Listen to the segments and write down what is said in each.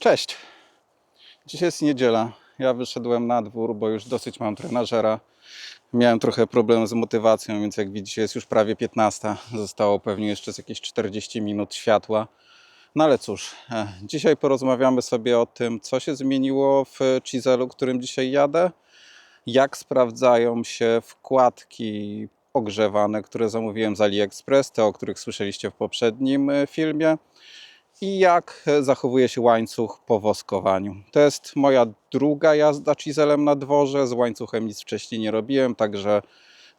Cześć. Dzisiaj jest niedziela. Ja wyszedłem na dwór, bo już dosyć mam trenażera. Miałem trochę problem z motywacją, więc jak widzicie jest już prawie 15. Zostało pewnie jeszcze jakieś 40 minut światła. No ale cóż, e, dzisiaj porozmawiamy sobie o tym, co się zmieniło w Chiselu, którym dzisiaj jadę. Jak sprawdzają się wkładki ogrzewane, które zamówiłem z AliExpress, te o których słyszeliście w poprzednim e, filmie i jak zachowuje się łańcuch po woskowaniu. To jest moja druga jazda chiselem na dworze. Z łańcuchem nic wcześniej nie robiłem, także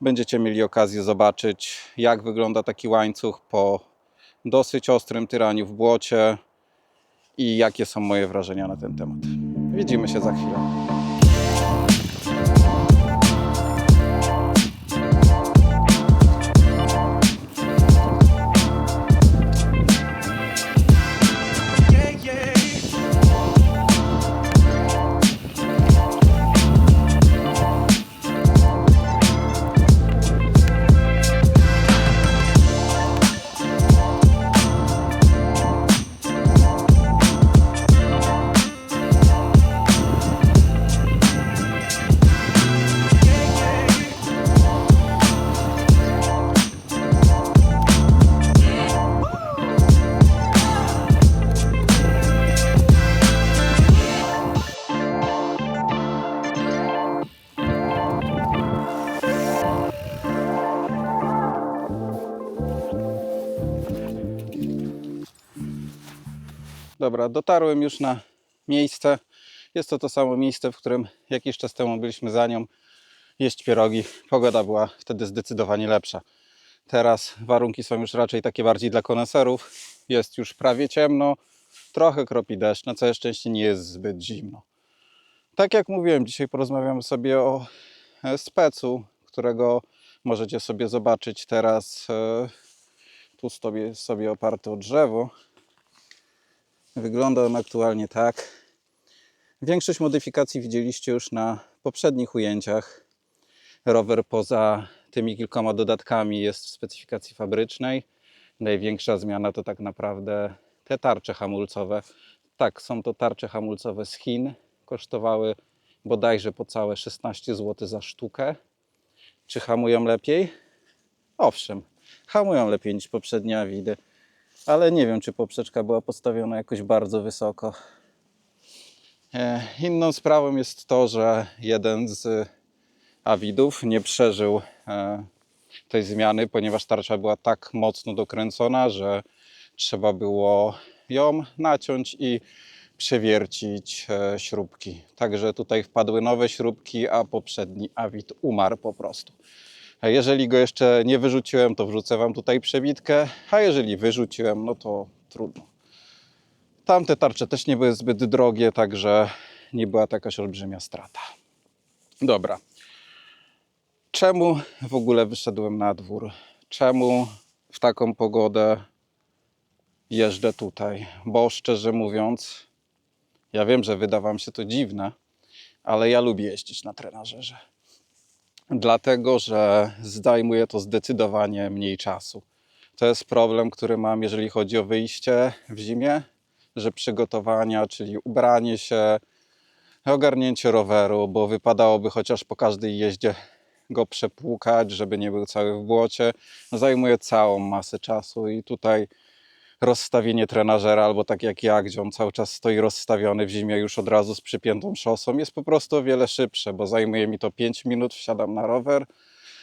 będziecie mieli okazję zobaczyć, jak wygląda taki łańcuch po dosyć ostrym tyraniu w błocie i jakie są moje wrażenia na ten temat. Widzimy się za chwilę. Dobra, dotarłem już na miejsce. Jest to to samo miejsce, w którym jakiś czas temu byliśmy za nią jeść pierogi. Pogoda była wtedy zdecydowanie lepsza. Teraz warunki są już raczej takie bardziej dla koneserów. Jest już prawie ciemno, trochę kropi deszcz, na całe szczęście nie jest zbyt zimno. Tak jak mówiłem, dzisiaj porozmawiamy sobie o e, specu, którego możecie sobie zobaczyć teraz. e, Tu sobie, sobie oparty o drzewo. Wygląda on aktualnie tak. Większość modyfikacji widzieliście już na poprzednich ujęciach. Rower poza tymi kilkoma dodatkami jest w specyfikacji fabrycznej. Największa zmiana to tak naprawdę te tarcze hamulcowe. Tak, są to tarcze hamulcowe z Chin. Kosztowały bodajże po całe 16 zł za sztukę. Czy hamują lepiej? Owszem, hamują lepiej niż poprzednie Awidy ale nie wiem, czy poprzeczka była postawiona jakoś bardzo wysoko. E, Inną sprawą jest to, że jeden z awidów nie przeżył e, tej zmiany, ponieważ tarcza była tak mocno dokręcona, że trzeba było ją naciąć i przewiercić e, śrubki. Także tutaj wpadły nowe śrubki, a poprzedni awid umarł po prostu. A jeżeli go jeszcze nie wyrzuciłem, to wrzucę Wam tutaj przebitkę, a jeżeli wyrzuciłem, no to trudno. Tamte tarcze też nie były zbyt drogie, także nie była to jakaś olbrzymia strata. Dobra. Czemu w ogóle wyszedłem na dwór? Czemu w taką pogodę jeżdżę tutaj? Bo szczerze mówiąc, ja wiem, że wyda się to dziwne, ale ja lubię jeździć na trenażerze dlatego że zajmuje to zdecydowanie mniej czasu. To jest problem, który mam, jeżeli chodzi o wyjście w zimie, że przygotowania, czyli ubranie się, ogarnięcie roweru, bo wypadałoby chociaż po każdej jeździe go przepłukać, żeby nie był cały w błocie, zajmuje całą masę czasu i tutaj rozstawienie trenażera, albo tak jak ja, gdzie on cały czas stoi rozstawiony w zimie już od razu z przypiętą szosą, jest po prostu o wiele szybsze, bo zajmuje mi to 5 minut, wsiadam na rower,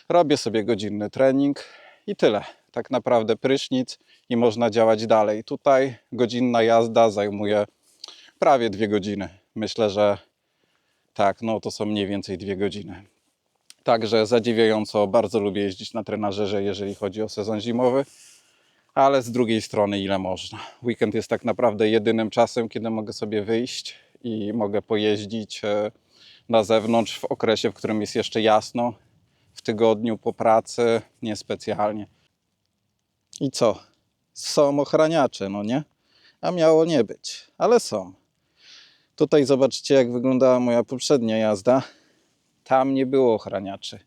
robię sobie godzinny trening i tyle. Tak naprawdę prysznic i można działać dalej. Tutaj godzinna jazda zajmuje prawie dwie godziny. Myślę, że tak, no to są mniej więcej dwie godziny. Także zadziwiająco bardzo lubię jeździć na trenażerze, jeżeli chodzi o sezon zimowy ale z drugiej strony ile można. Weekend jest tak naprawdę jedynym czasem, kiedy mogę sobie wyjść i mogę pojeździć e, na zewnątrz w okresie, w którym jest jeszcze jasno. W tygodniu po pracy niespecjalnie. I co? Są ochraniacze, no nie? A miało nie być, ale są. Tutaj zobaczcie, jak wyglądała moja poprzednia jazda. Tam nie było ochraniaczy.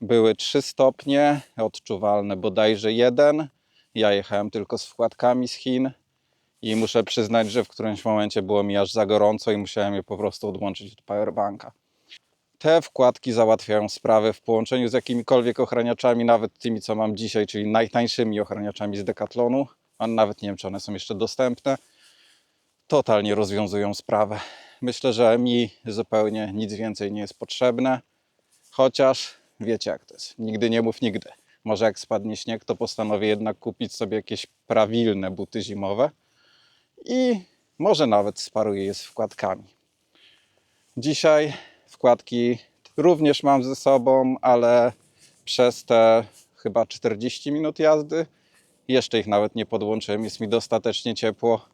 Były trzy stopnie, odczuwalne bodajże jeden ja jechałem tylko z wkładkami z Chin I muszę przyznać, że w którymś momencie było mi aż za gorąco i musiałem je po prostu odłączyć od powerbanka. Te wkładki załatwiają sprawę w połączeniu z jakimikolwiek ochraniaczami, nawet tymi, co mam dzisiaj, czyli najtańszymi ochraniaczami z Decathlonu, a nawet nie wiem, czy one są jeszcze dostępne. Totalnie rozwiązują sprawę. Myślę, że mi zupełnie nic więcej nie jest potrzebne, chociaż wiecie jak to jest. Nigdy nie mów nigdy. Może jak spadnie śnieg, to postanowię jednak kupić sobie jakieś prawilne buty zimowe i może nawet sparuję je z wkładkami. Dzisiaj wkładki również mam ze sobą, ale przez te chyba 40 minut jazdy jeszcze ich nawet nie podłączyłem. Jest mi dostatecznie ciepło.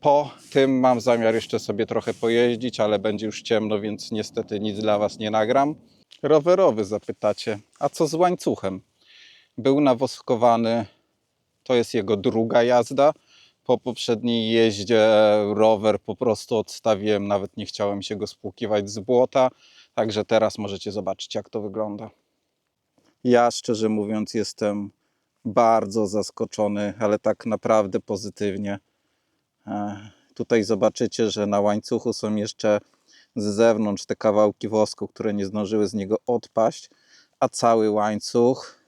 Po tym mam zamiar jeszcze sobie trochę pojeździć, ale będzie już ciemno, więc niestety nic dla Was nie nagram. Rowerowy zapytacie, a co z łańcuchem? Był nawoskowany, to jest jego druga jazda. Po poprzedniej jeździe rower po prostu odstawiłem, nawet nie chciałem się go spłukiwać z błota, także teraz możecie zobaczyć jak to wygląda. Ja szczerze mówiąc jestem bardzo zaskoczony, ale tak naprawdę pozytywnie. E, Tutaj zobaczycie, że na łańcuchu są jeszcze z zewnątrz te kawałki wosku, które nie zdążyły z niego odpaść, a cały łańcuch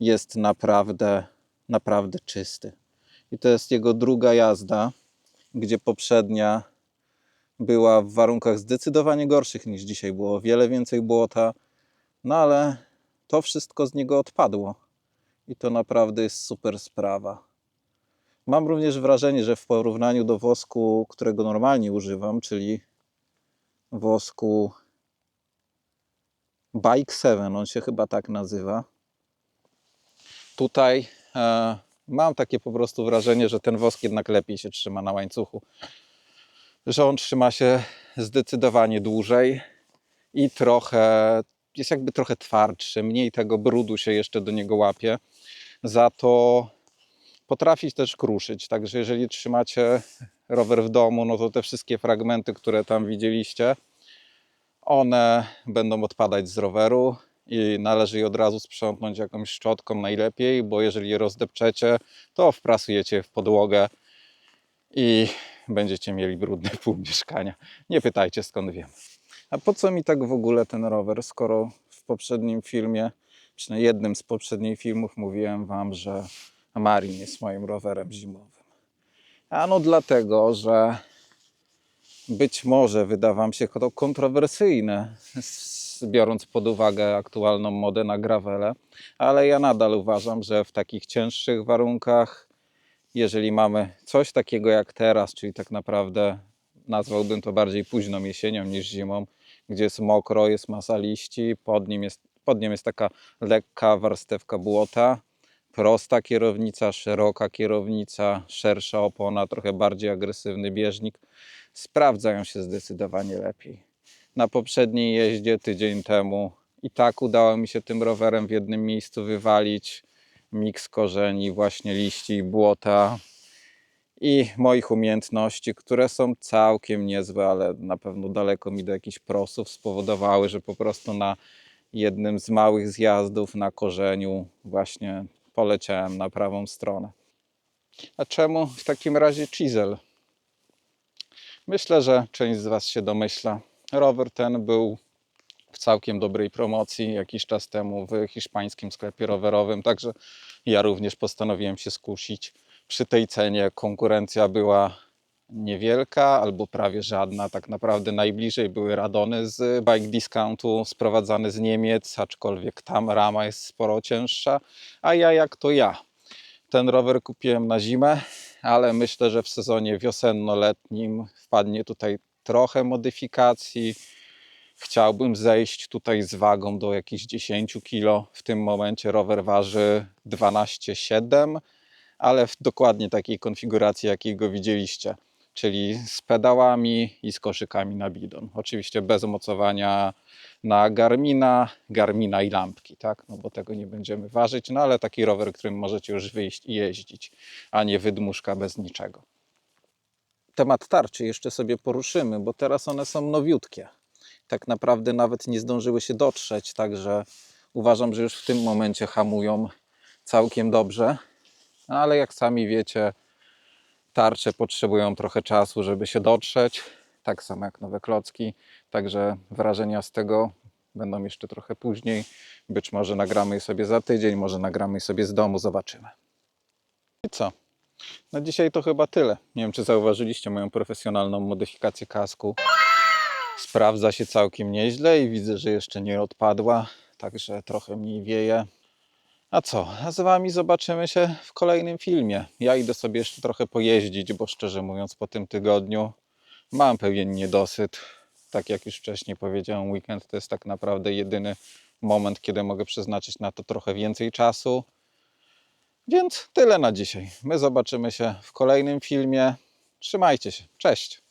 jest naprawdę, naprawdę czysty. I to jest jego druga jazda, gdzie poprzednia była w warunkach zdecydowanie gorszych niż dzisiaj. Było wiele więcej błota, no ale to wszystko z niego odpadło. I to naprawdę jest super sprawa. Mam również wrażenie, że w porównaniu do wosku, którego normalnie używam, czyli wosku Bike 7, on się chyba tak nazywa. Tutaj e, mam takie po prostu wrażenie, że ten wosk jednak lepiej się trzyma na łańcuchu. Że on trzyma się zdecydowanie dłużej i trochę, jest jakby trochę twardszy, mniej tego brudu się jeszcze do niego łapie. Za to potrafi też kruszyć. Także jeżeli trzymacie rower w domu, no to te wszystkie fragmenty, które tam widzieliście, one będą odpadać z roweru i należy je od razu sprzątnąć jakąś szczotką najlepiej, bo jeżeli je rozdepczecie, to wprasujecie w podłogę i będziecie mieli brudny pół mieszkania. Nie pytajcie skąd wiem. A po co mi tak w ogóle ten rower, skoro w poprzednim filmie, przynajmniej jednym z poprzednich filmów mówiłem wam, że Marin jest moim rowerem zimowym. Ano dlatego, że być może wyda Wam się to kontrowersyjne, biorąc pod uwagę aktualną modę na gravele, ale ja nadal uważam, że w takich cięższych warunkach, jeżeli mamy coś takiego jak teraz, czyli tak naprawdę nazwałbym to bardziej późną jesienią niż zimą, gdzie jest mokro, jest masa liści, pod, nim jest, pod nim jest taka lekka warstewka błota, prosta kierownica, szeroka kierownica, szersza opona, trochę bardziej agresywny bieżnik, sprawdzają się zdecydowanie lepiej. Na poprzedniej jeździe tydzień temu i tak udało mi się tym rowerem w jednym miejscu wywalić miks korzeni, właśnie liści i błota i moich umiejętności, które są całkiem niezłe, ale na pewno daleko mi do jakichś prosów spowodowały, że po prostu na jednym z małych zjazdów na korzeniu właśnie poleciałem na prawą stronę. A czemu w takim razie chisel? Myślę, że część z Was się domyśla. Rower ten był w całkiem dobrej promocji jakiś czas temu w hiszpańskim sklepie rowerowym, także ja również postanowiłem się skusić. Przy tej cenie konkurencja była niewielka albo prawie żadna. Tak naprawdę najbliżej były radony z bike discountu sprowadzane z Niemiec, aczkolwiek tam rama jest sporo cięższa. A ja jak to ja. Ten rower kupiłem na zimę, ale myślę, że w sezonie wiosenno-letnim wpadnie tutaj trochę modyfikacji. Chciałbym zejść tutaj z wagą do jakichś 10 kg. W tym momencie rower waży 12,7, ale w dokładnie takiej konfiguracji, jakiej go widzieliście. Czyli z pedałami i z koszykami na bidon. Oczywiście bez mocowania na Garmina, Garmina i lampki, tak? No bo tego nie będziemy ważyć, no ale taki rower, którym możecie już wyjść i jeździć, a nie wydmuszka bez niczego. Temat tarczy jeszcze sobie poruszymy, bo teraz one są nowiutkie. Tak naprawdę nawet nie zdążyły się dotrzeć, także uważam, że już w tym momencie hamują całkiem dobrze. No ale jak sami wiecie, Tarcze potrzebują trochę czasu, żeby się dotrzeć, tak samo jak nowe klocki. Także wrażenia z tego będą jeszcze trochę później. Być może nagramy je sobie za tydzień, może nagramy je sobie z domu, zobaczymy. I co? Na dzisiaj to chyba tyle. Nie wiem, czy zauważyliście moją profesjonalną modyfikację kasku. Sprawdza się całkiem nieźle i widzę, że jeszcze nie odpadła, także trochę mniej wieje. A co? Z Wami zobaczymy się w kolejnym filmie. Ja idę sobie jeszcze trochę pojeździć, bo szczerze mówiąc, po tym tygodniu mam pewien niedosyt. Tak jak już wcześniej powiedziałem, weekend to jest tak naprawdę jedyny moment, kiedy mogę przeznaczyć na to trochę więcej czasu. Więc tyle na dzisiaj. My zobaczymy się w kolejnym filmie. Trzymajcie się. Cześć.